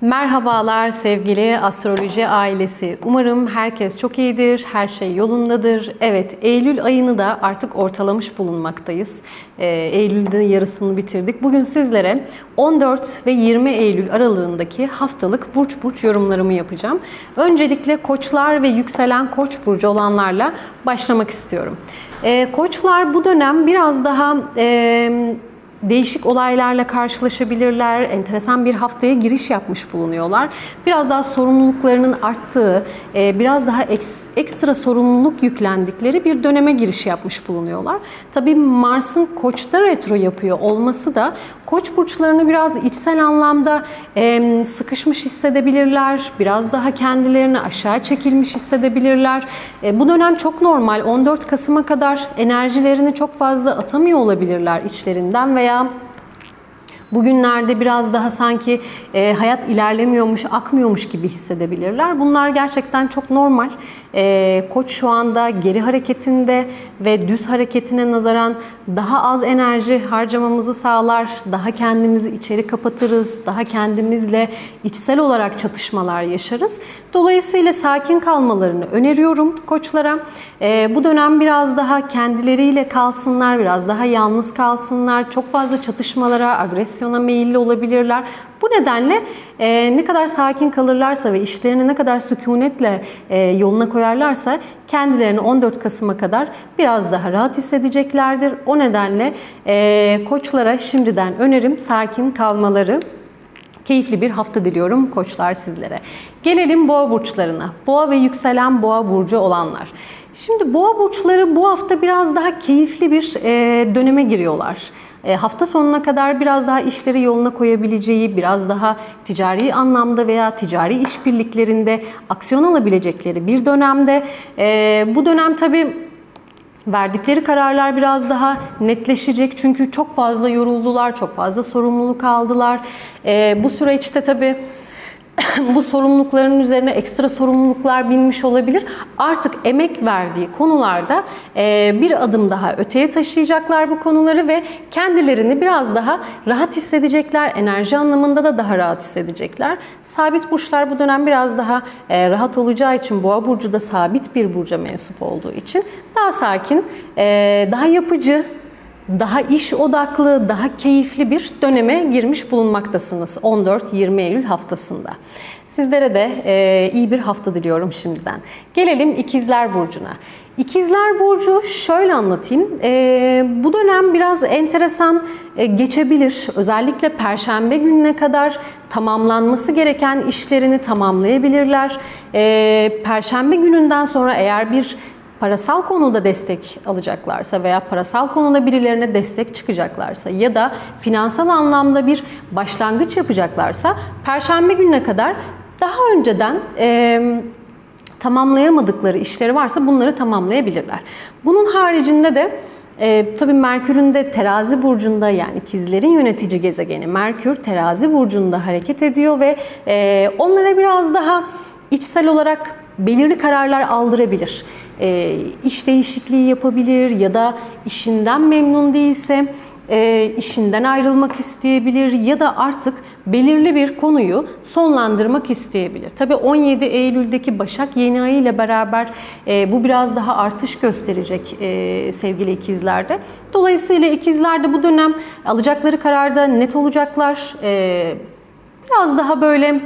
Merhabalar sevgili astroloji ailesi. Umarım herkes çok iyidir, her şey yolundadır. Evet, Eylül ayını da artık ortalamış bulunmaktayız. Ee, Eylül'ün yarısını bitirdik. Bugün sizlere 14 ve 20 Eylül aralığındaki haftalık burç burç yorumlarımı yapacağım. Öncelikle koçlar ve yükselen koç burcu olanlarla başlamak istiyorum. Ee, koçlar bu dönem biraz daha... E, değişik olaylarla karşılaşabilirler. Enteresan bir haftaya giriş yapmış bulunuyorlar. Biraz daha sorumluluklarının arttığı, e, biraz daha ekstra sorumluluk yüklendikleri bir döneme giriş yapmış bulunuyorlar. Tabii Mars'ın Koç'ta retro yapıyor olması da Koç burçlarını biraz içsel anlamda sıkışmış hissedebilirler. Biraz daha kendilerini aşağı çekilmiş hissedebilirler. E, bu dönem çok normal. 14 Kasım'a kadar enerjilerini çok fazla atamıyor olabilirler içlerinden veya Andrea. Bugünlerde biraz daha sanki e, hayat ilerlemiyormuş, akmıyormuş gibi hissedebilirler. Bunlar gerçekten çok normal. E, koç şu anda geri hareketinde ve düz hareketine nazaran daha az enerji harcamamızı sağlar. Daha kendimizi içeri kapatırız. Daha kendimizle içsel olarak çatışmalar yaşarız. Dolayısıyla sakin kalmalarını öneriyorum koçlara. E, bu dönem biraz daha kendileriyle kalsınlar, biraz daha yalnız kalsınlar. Çok fazla çatışmalara, agresyona meyilli olabilirler. Bu nedenle e, ne kadar sakin kalırlarsa ve işlerini ne kadar sükunetle e, yoluna koyarlarsa kendilerini 14 Kasım'a kadar biraz daha rahat hissedeceklerdir. O nedenle e, koçlara şimdiden önerim sakin kalmaları. Keyifli bir hafta diliyorum koçlar sizlere. Gelelim boğa burçlarına. Boğa ve yükselen boğa burcu olanlar. Şimdi boğa burçları bu hafta biraz daha keyifli bir e, döneme giriyorlar. E, hafta sonuna kadar biraz daha işleri yoluna koyabileceği, biraz daha ticari anlamda veya ticari işbirliklerinde aksiyon alabilecekleri bir dönemde. E, bu dönem tabii verdikleri kararlar biraz daha netleşecek çünkü çok fazla yoruldular, çok fazla sorumluluk aldılar. E, bu süreçte tabii bu sorumlulukların üzerine ekstra sorumluluklar binmiş olabilir. Artık emek verdiği konularda e, bir adım daha öteye taşıyacaklar bu konuları ve kendilerini biraz daha rahat hissedecekler. Enerji anlamında da daha rahat hissedecekler. Sabit burçlar bu dönem biraz daha e, rahat olacağı için Boğa burcu da sabit bir burca mensup olduğu için daha sakin, e, daha yapıcı, daha iş odaklı, daha keyifli bir döneme girmiş bulunmaktasınız 14-20 Eylül haftasında. Sizlere de e, iyi bir hafta diliyorum şimdiden. Gelelim İkizler Burcu'na. İkizler Burcu şöyle anlatayım. E, bu dönem biraz enteresan e, geçebilir. Özellikle Perşembe gününe kadar tamamlanması gereken işlerini tamamlayabilirler. E, Perşembe gününden sonra eğer bir parasal konuda destek alacaklarsa veya parasal konuda birilerine destek çıkacaklarsa ya da finansal anlamda bir başlangıç yapacaklarsa perşembe gününe kadar daha önceden e, tamamlayamadıkları işleri varsa bunları tamamlayabilirler. Bunun haricinde de e, tabii Merkür'ün de terazi burcunda yani ikizlerin yönetici gezegeni Merkür terazi burcunda hareket ediyor ve e, onlara biraz daha içsel olarak belirli kararlar aldırabilir e, iş değişikliği yapabilir ya da işinden memnun değilse e, işinden ayrılmak isteyebilir ya da artık belirli bir konuyu sonlandırmak isteyebilir. Tabi 17 Eylül'deki Başak yeni ayı ile beraber e, bu biraz daha artış gösterecek e, sevgili ikizlerde. Dolayısıyla ikizlerde bu dönem alacakları kararda net olacaklar. E, biraz daha böyle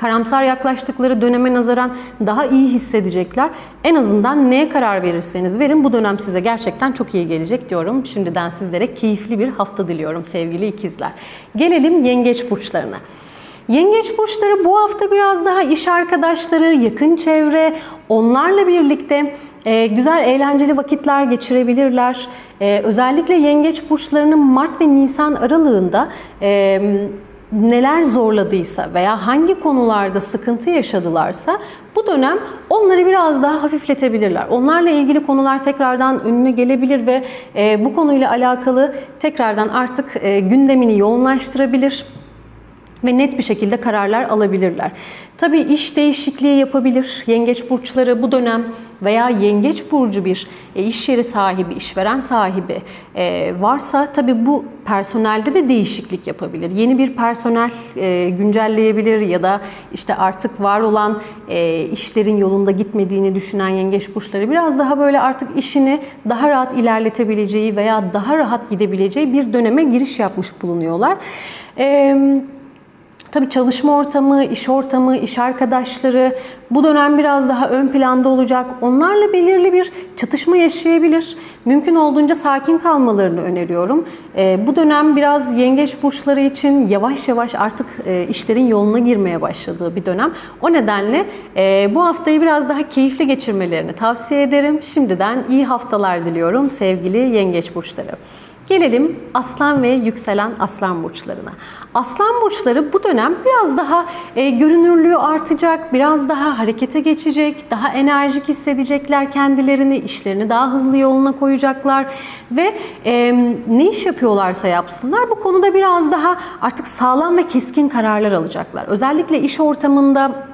karamsar yaklaştıkları döneme nazaran daha iyi hissedecekler. En azından neye karar verirseniz verin bu dönem size gerçekten çok iyi gelecek diyorum. Şimdiden sizlere keyifli bir hafta diliyorum sevgili ikizler. Gelelim yengeç burçlarına. Yengeç burçları bu hafta biraz daha iş arkadaşları, yakın çevre, onlarla birlikte e, güzel eğlenceli vakitler geçirebilirler. E, özellikle yengeç burçlarının Mart ve Nisan aralığında e, neler zorladıysa veya hangi konularda sıkıntı yaşadılarsa bu dönem onları biraz daha hafifletebilirler. Onlarla ilgili konular tekrardan önüne gelebilir ve e, bu konuyla alakalı tekrardan artık e, gündemini yoğunlaştırabilir. Ve net bir şekilde kararlar alabilirler. Tabii iş değişikliği yapabilir. Yengeç burçları bu dönem veya yengeç burcu bir e, iş yeri sahibi, işveren sahibi e, varsa tabii bu personelde de değişiklik yapabilir. Yeni bir personel e, güncelleyebilir ya da işte artık var olan işlerin yolunda gitmediğini düşünen yengeç burçları biraz daha böyle artık işini daha rahat ilerletebileceği veya daha rahat gidebileceği bir döneme giriş yapmış bulunuyorlar. Eee Tabii çalışma ortamı, iş ortamı, iş arkadaşları bu dönem biraz daha ön planda olacak. Onlarla belirli bir çatışma yaşayabilir. Mümkün olduğunca sakin kalmalarını öneriyorum. E, bu dönem biraz yengeç burçları için yavaş yavaş artık e, işlerin yoluna girmeye başladığı bir dönem. O nedenle e, bu haftayı biraz daha keyifli geçirmelerini tavsiye ederim. Şimdiden iyi haftalar diliyorum sevgili yengeç burçları. Gelelim aslan ve yükselen aslan burçlarına. Aslan burçları bu dönem biraz daha e, görünürlüğü artacak, biraz daha harekete geçecek, daha enerjik hissedecekler kendilerini, işlerini daha hızlı yoluna koyacaklar ve e, ne iş yapıyorlarsa yapsınlar bu konuda biraz daha artık sağlam ve keskin kararlar alacaklar. Özellikle iş ortamında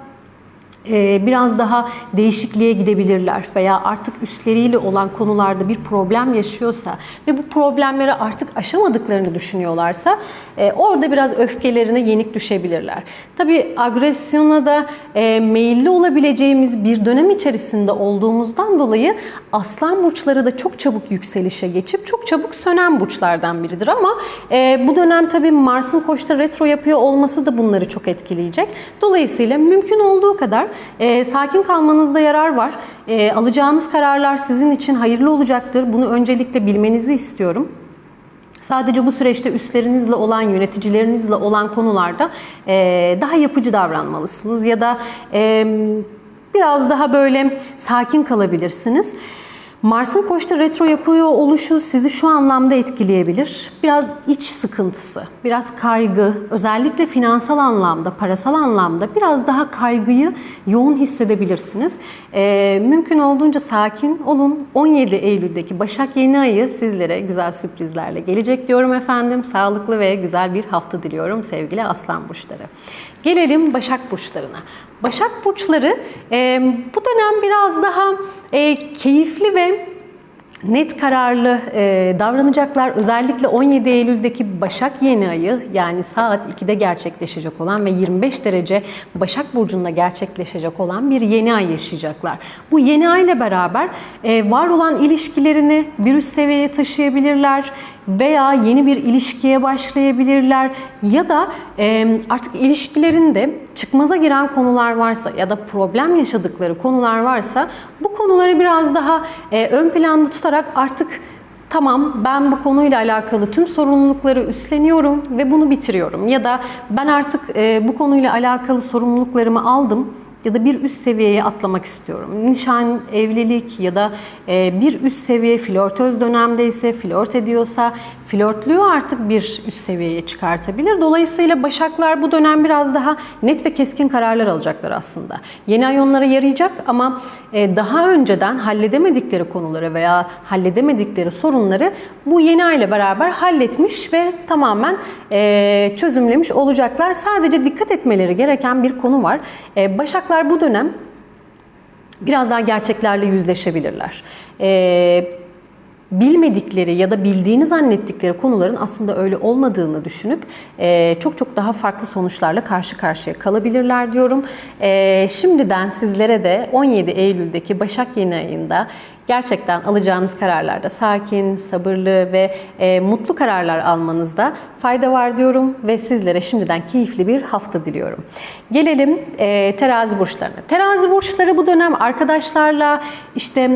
biraz daha değişikliğe gidebilirler veya artık üstleriyle olan konularda bir problem yaşıyorsa ve bu problemleri artık aşamadıklarını düşünüyorlarsa e, orada biraz öfkelerine yenik düşebilirler. Tabii agresyona da e, meyilli olabileceğimiz bir dönem içerisinde olduğumuzdan dolayı aslan burçları da çok çabuk yükselişe geçip çok çabuk sönen burçlardan biridir ama e, bu dönem tabii Mars'ın koçta retro yapıyor olması da bunları çok etkileyecek. Dolayısıyla mümkün olduğu kadar e, sakin kalmanızda yarar var. E, alacağınız kararlar sizin için hayırlı olacaktır. Bunu öncelikle bilmenizi istiyorum. Sadece bu süreçte üstlerinizle olan, yöneticilerinizle olan konularda e, daha yapıcı davranmalısınız ya da e, biraz daha böyle sakin kalabilirsiniz. Mars'ın koçta retro yapıyor oluşu sizi şu anlamda etkileyebilir. Biraz iç sıkıntısı, biraz kaygı, özellikle finansal anlamda, parasal anlamda biraz daha kaygıyı yoğun hissedebilirsiniz. Ee, mümkün olduğunca sakin olun. 17 Eylül'deki Başak yeni ayı sizlere güzel sürprizlerle gelecek diyorum efendim. Sağlıklı ve güzel bir hafta diliyorum sevgili Aslan Burçları. Gelelim Başak Burçlarına. Başak Burçları e, bu dönem biraz daha e, keyifli ve net kararlı e, davranacaklar. Özellikle 17 Eylül'deki Başak yeni ayı yani saat 2'de gerçekleşecek olan ve 25 derece Başak Burcu'nda gerçekleşecek olan bir yeni ay yaşayacaklar. Bu yeni ay ile beraber e, var olan ilişkilerini bir üst seviyeye taşıyabilirler veya yeni bir ilişkiye başlayabilirler ya da e, artık ilişkilerinde çıkmaza giren konular varsa ya da problem yaşadıkları konular varsa bu konuları biraz daha e, ön planda tutarak artık tamam ben bu konuyla alakalı tüm sorumlulukları üstleniyorum ve bunu bitiriyorum ya da ben artık e, bu konuyla alakalı sorumluluklarımı aldım ya da bir üst seviyeye atlamak istiyorum. Nişan, evlilik ya da e, bir üst seviye flörtöz dönemdeyse, flört ediyorsa flörtlüğü artık bir üst seviyeye çıkartabilir. Dolayısıyla başaklar bu dönem biraz daha net ve keskin kararlar alacaklar aslında. Yeni ay onlara yarayacak ama e, daha önceden halledemedikleri konuları veya halledemedikleri sorunları bu yeni ay ile beraber halletmiş ve tamamen e, çözümlemiş olacaklar. Sadece dikkat etmeleri gereken bir konu var. Başaklar bu dönem biraz daha gerçeklerle yüzleşebilirler. Ee, bilmedikleri ya da bildiğini zannettikleri konuların aslında öyle olmadığını düşünüp e, çok çok daha farklı sonuçlarla karşı karşıya kalabilirler diyorum. E, şimdiden sizlere de 17 Eylül'deki Başak Yeni ayında gerçekten alacağınız kararlarda sakin, sabırlı ve e, mutlu kararlar almanızda fayda var diyorum ve sizlere şimdiden keyifli bir hafta diliyorum. Gelelim e, terazi burçlarına. Terazi burçları bu dönem arkadaşlarla işte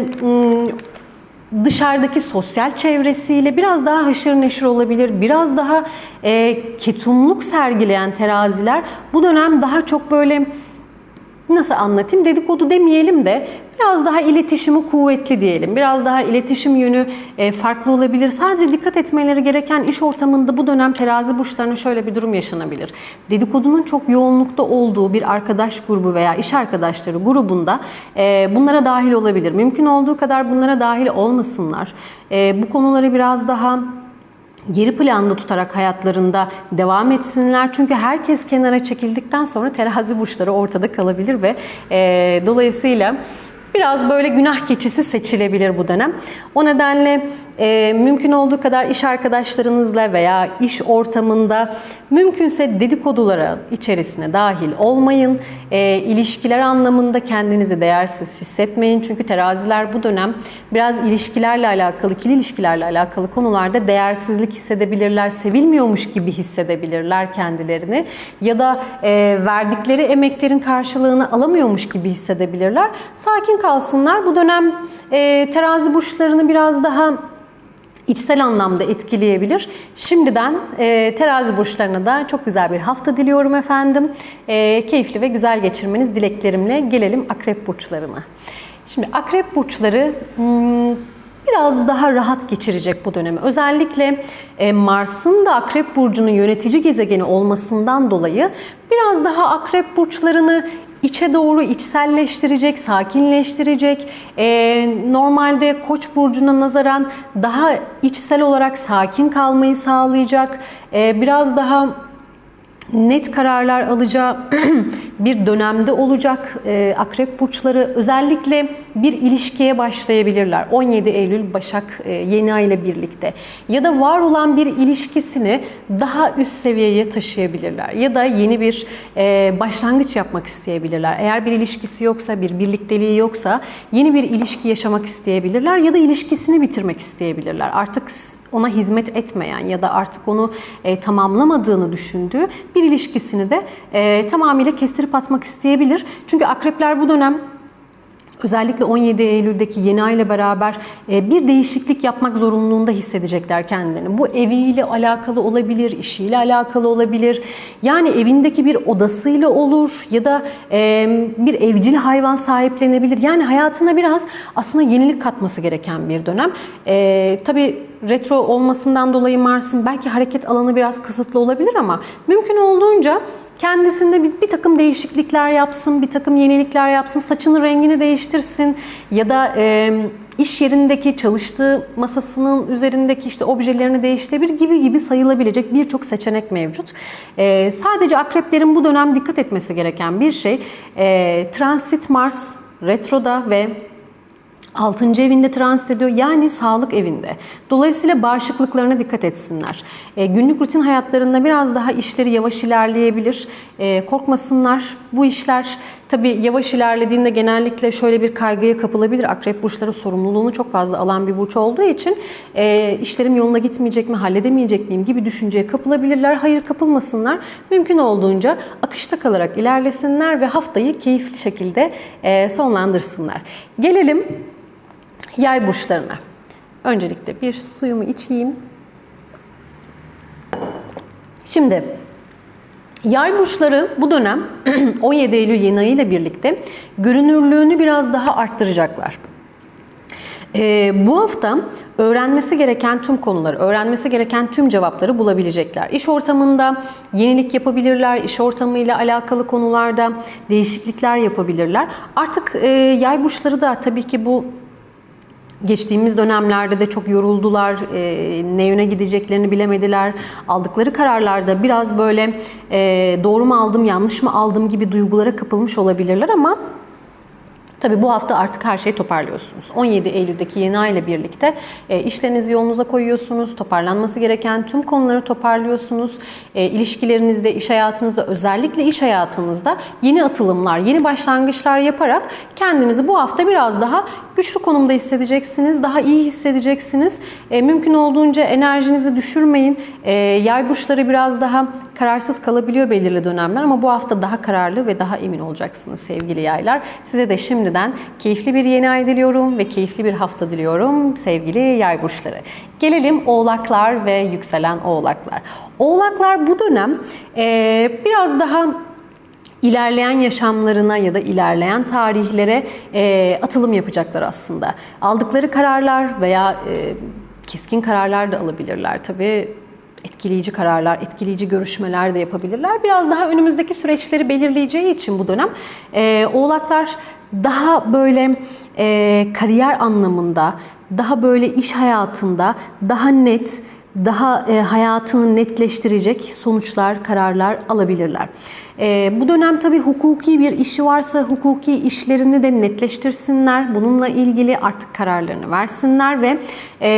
dışarıdaki sosyal çevresiyle biraz daha haşır neşir olabilir. Biraz daha e, ketumluk sergileyen teraziler bu dönem daha çok böyle nasıl anlatayım dedikodu demeyelim de biraz daha iletişimi kuvvetli diyelim. Biraz daha iletişim yönü e, farklı olabilir. Sadece dikkat etmeleri gereken iş ortamında bu dönem terazi burçlarına şöyle bir durum yaşanabilir. Dedikodunun çok yoğunlukta olduğu bir arkadaş grubu veya iş arkadaşları grubunda e, bunlara dahil olabilir. Mümkün olduğu kadar bunlara dahil olmasınlar. E, bu konuları biraz daha geri planda tutarak hayatlarında devam etsinler. Çünkü herkes kenara çekildikten sonra terazi burçları ortada kalabilir ve e, dolayısıyla biraz böyle günah keçisi seçilebilir bu dönem. O nedenle e, mümkün olduğu kadar iş arkadaşlarınızla veya iş ortamında mümkünse dedikodulara içerisine dahil olmayın. E, ilişkiler anlamında kendinizi değersiz hissetmeyin. Çünkü teraziler bu dönem biraz ilişkilerle alakalı, ikili ilişkilerle alakalı konularda değersizlik hissedebilirler, sevilmiyormuş gibi hissedebilirler kendilerini. Ya da e, verdikleri emeklerin karşılığını alamıyormuş gibi hissedebilirler. Sakin kalsınlar. Bu dönem e, terazi burçlarını biraz daha içsel anlamda etkileyebilir. Şimdiden e, terazi burçlarına da çok güzel bir hafta diliyorum efendim. E, keyifli ve güzel geçirmeniz dileklerimle gelelim akrep burçlarına. Şimdi akrep burçları hmm, biraz daha rahat geçirecek bu dönemi. Özellikle e, Mars'ın da akrep burcunun yönetici gezegeni olmasından dolayı biraz daha akrep burçlarını içe doğru içselleştirecek, sakinleştirecek. Ee, normalde Koç burcuna nazaran daha içsel olarak sakin kalmayı sağlayacak. Ee, biraz daha net kararlar alacağı bir dönemde olacak e, akrep burçları özellikle bir ilişkiye başlayabilirler 17 Eylül Başak e, yeni ay ile birlikte ya da var olan bir ilişkisini daha üst seviyeye taşıyabilirler ya da yeni bir e, başlangıç yapmak isteyebilirler. Eğer bir ilişkisi yoksa bir birlikteliği yoksa yeni bir ilişki yaşamak isteyebilirler ya da ilişkisini bitirmek isteyebilirler. Artık ona hizmet etmeyen ya da artık onu e, tamamlamadığını düşündüğü bir ilişkisini de e, tamamıyla kestirip atmak isteyebilir. Çünkü akrepler bu dönem Özellikle 17 Eylül'deki yeni ay ile beraber e, bir değişiklik yapmak zorunluluğunda hissedecekler kendilerini. Bu eviyle alakalı olabilir, işiyle alakalı olabilir. Yani evindeki bir odasıyla olur ya da e, bir evcil hayvan sahiplenebilir. Yani hayatına biraz aslında yenilik katması gereken bir dönem. E, tabii retro olmasından dolayı Mars'ın belki hareket alanı biraz kısıtlı olabilir ama mümkün olduğunca kendisinde bir, bir takım değişiklikler yapsın, bir takım yenilikler yapsın, saçının rengini değiştirsin ya da e, iş yerindeki çalıştığı masasının üzerindeki işte objelerini değiştirebilir gibi gibi sayılabilecek birçok seçenek mevcut. E, sadece akreplerin bu dönem dikkat etmesi gereken bir şey e, transit Mars retroda ve 6. evinde transit ediyor yani sağlık evinde. Dolayısıyla bağışıklıklarına dikkat etsinler. E, günlük rutin hayatlarında biraz daha işleri yavaş ilerleyebilir. E, korkmasınlar. Bu işler tabii yavaş ilerlediğinde genellikle şöyle bir kaygıya kapılabilir. Akrep burçları sorumluluğunu çok fazla alan bir burç olduğu için e, işlerim yoluna gitmeyecek mi, halledemeyecek miyim gibi düşünceye kapılabilirler. Hayır kapılmasınlar. Mümkün olduğunca akışta kalarak ilerlesinler ve haftayı keyifli şekilde e, sonlandırsınlar. Gelelim yay burçlarına. Öncelikle bir suyumu içeyim. Şimdi yay burçları bu dönem 17 Eylül yeni ayı ile birlikte görünürlüğünü biraz daha arttıracaklar. Ee, bu hafta öğrenmesi gereken tüm konuları, öğrenmesi gereken tüm cevapları bulabilecekler. İş ortamında yenilik yapabilirler, iş ortamıyla alakalı konularda değişiklikler yapabilirler. Artık e, yay burçları da tabii ki bu Geçtiğimiz dönemlerde de çok yoruldular, e, ne yöne gideceklerini bilemediler. Aldıkları kararlarda biraz böyle e, doğru mu aldım, yanlış mı aldım gibi duygulara kapılmış olabilirler ama Tabi bu hafta artık her şeyi toparlıyorsunuz. 17 Eylül'deki yeni ay ile birlikte e, işlerinizi yolunuza koyuyorsunuz. Toparlanması gereken tüm konuları toparlıyorsunuz. E, ilişkilerinizde, iş hayatınızda, özellikle iş hayatınızda yeni atılımlar, yeni başlangıçlar yaparak kendinizi bu hafta biraz daha güçlü konumda hissedeceksiniz. Daha iyi hissedeceksiniz. E, mümkün olduğunca enerjinizi düşürmeyin. E, yay burçları biraz daha kararsız kalabiliyor belirli dönemler ama bu hafta daha kararlı ve daha emin olacaksınız sevgili yaylar. Size de şimdiden keyifli bir yeni ay diliyorum ve keyifli bir hafta diliyorum sevgili yay burçları. Gelelim oğlaklar ve yükselen oğlaklar. Oğlaklar bu dönem e, biraz daha ilerleyen yaşamlarına ya da ilerleyen tarihlere e, atılım yapacaklar aslında. Aldıkları kararlar veya e, keskin kararlar da alabilirler tabii etkileyici kararlar, etkileyici görüşmeler de yapabilirler. Biraz daha önümüzdeki süreçleri belirleyeceği için bu dönem e, oğlaklar daha böyle e, kariyer anlamında, daha böyle iş hayatında daha net, daha e, hayatını netleştirecek sonuçlar, kararlar alabilirler. E, bu dönem tabii hukuki bir işi varsa hukuki işlerini de netleştirsinler. Bununla ilgili artık kararlarını versinler ve e,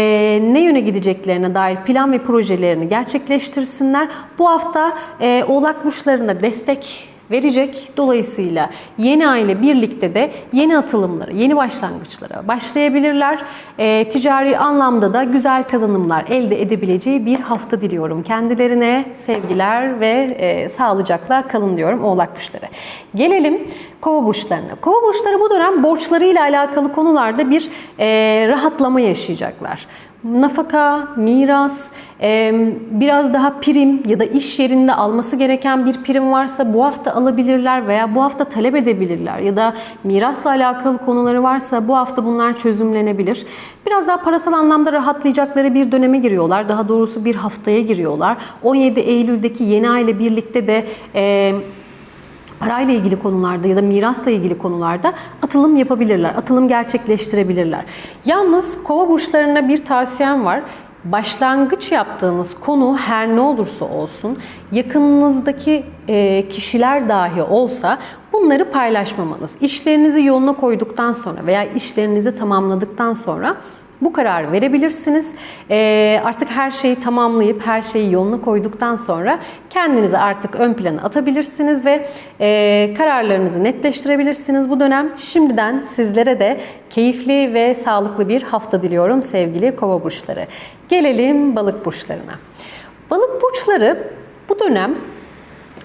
ne yöne gideceklerine dair plan ve projelerini gerçekleştirsinler. Bu hafta e, Oğlak burçlarına destek verecek. Dolayısıyla yeni aile birlikte de yeni atılımlara, yeni başlangıçlara başlayabilirler. E, ticari anlamda da güzel kazanımlar elde edebileceği bir hafta diliyorum kendilerine. Sevgiler ve e, sağlıcakla kalın diyorum oğlak burçları. Gelelim kova burçlarına. Kova burçları bu dönem borçlarıyla alakalı konularda bir e, rahatlama yaşayacaklar nafaka, miras, biraz daha prim ya da iş yerinde alması gereken bir prim varsa bu hafta alabilirler veya bu hafta talep edebilirler ya da mirasla alakalı konuları varsa bu hafta bunlar çözümlenebilir. Biraz daha parasal anlamda rahatlayacakları bir döneme giriyorlar. Daha doğrusu bir haftaya giriyorlar. 17 Eylül'deki yeni aile birlikte de parayla ilgili konularda ya da mirasla ilgili konularda atılım yapabilirler, atılım gerçekleştirebilirler. Yalnız kova burçlarına bir tavsiyem var. Başlangıç yaptığınız konu her ne olursa olsun, yakınınızdaki e, kişiler dahi olsa bunları paylaşmamanız. İşlerinizi yoluna koyduktan sonra veya işlerinizi tamamladıktan sonra bu kararı verebilirsiniz. E, artık her şeyi tamamlayıp her şeyi yoluna koyduktan sonra kendinizi artık ön plana atabilirsiniz ve e, kararlarınızı netleştirebilirsiniz. Bu dönem şimdiden sizlere de keyifli ve sağlıklı bir hafta diliyorum sevgili kova burçları. Gelelim balık burçlarına. Balık burçları bu dönem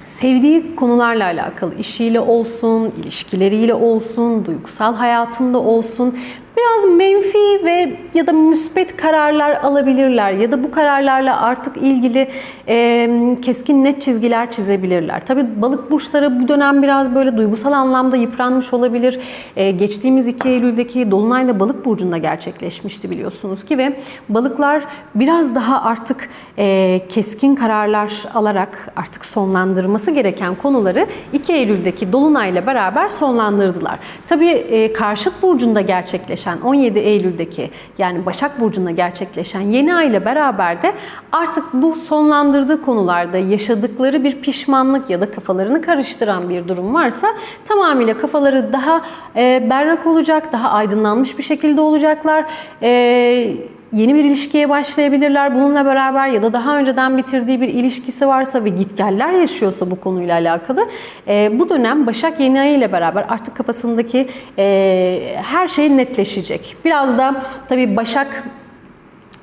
sevdiği konularla alakalı işiyle olsun, ilişkileriyle olsun, duygusal hayatında olsun biraz menfi ve ya da müspet kararlar alabilirler ya da bu kararlarla artık ilgili e, keskin net çizgiler çizebilirler. Tabi balık burçları bu dönem biraz böyle duygusal anlamda yıpranmış olabilir. E, geçtiğimiz 2 Eylül'deki Dolunay'la balık burcunda gerçekleşmişti biliyorsunuz ki ve balıklar biraz daha artık e, keskin kararlar alarak artık sonlandırması gereken konuları 2 Eylül'deki Dolunay'la beraber sonlandırdılar. Tabi e, karşıt burcunda gerçekleşen 17 Eylül'deki yani Başak Burcu'nda gerçekleşen yeni ay ile beraber de artık bu sonlandırdığı konularda yaşadıkları bir pişmanlık ya da kafalarını karıştıran bir durum varsa tamamıyla kafaları daha e, berrak olacak, daha aydınlanmış bir şekilde olacaklar. E, yeni bir ilişkiye başlayabilirler bununla beraber ya da daha önceden bitirdiği bir ilişkisi varsa ve gitgeller yaşıyorsa bu konuyla alakalı e, bu dönem Başak yeni ayı ile beraber artık kafasındaki e, her şey netleşecek. Biraz da tabii Başak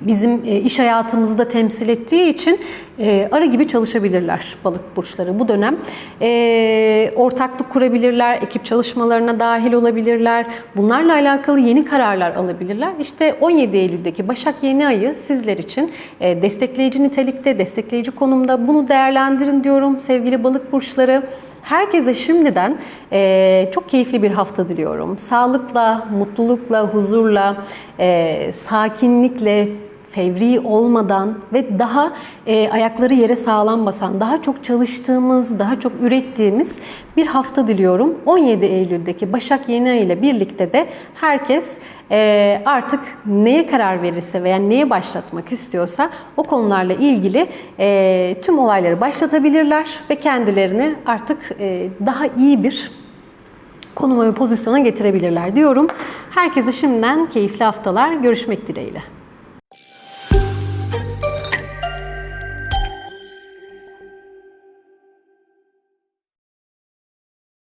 bizim e, iş hayatımızı da temsil ettiği için e, arı gibi çalışabilirler balık burçları bu dönem. E, ortaklık kurabilirler, ekip çalışmalarına dahil olabilirler. Bunlarla alakalı yeni kararlar alabilirler. İşte 17 Eylül'deki Başak Yeni Ayı sizler için destekleyici nitelikte, destekleyici konumda. Bunu değerlendirin diyorum sevgili balık burçları. Herkese şimdiden e, çok keyifli bir hafta diliyorum. Sağlıkla, mutlulukla, huzurla, e, sakinlikle, fevri olmadan ve daha e, ayakları yere sağlam basan, daha çok çalıştığımız, daha çok ürettiğimiz bir hafta diliyorum. 17 Eylül'deki Başak Yeni Ay ile birlikte de herkes e, artık neye karar verirse veya neye başlatmak istiyorsa o konularla ilgili e, tüm olayları başlatabilirler ve kendilerini artık e, daha iyi bir konuma ve pozisyona getirebilirler diyorum. Herkese şimdiden keyifli haftalar. Görüşmek dileğiyle.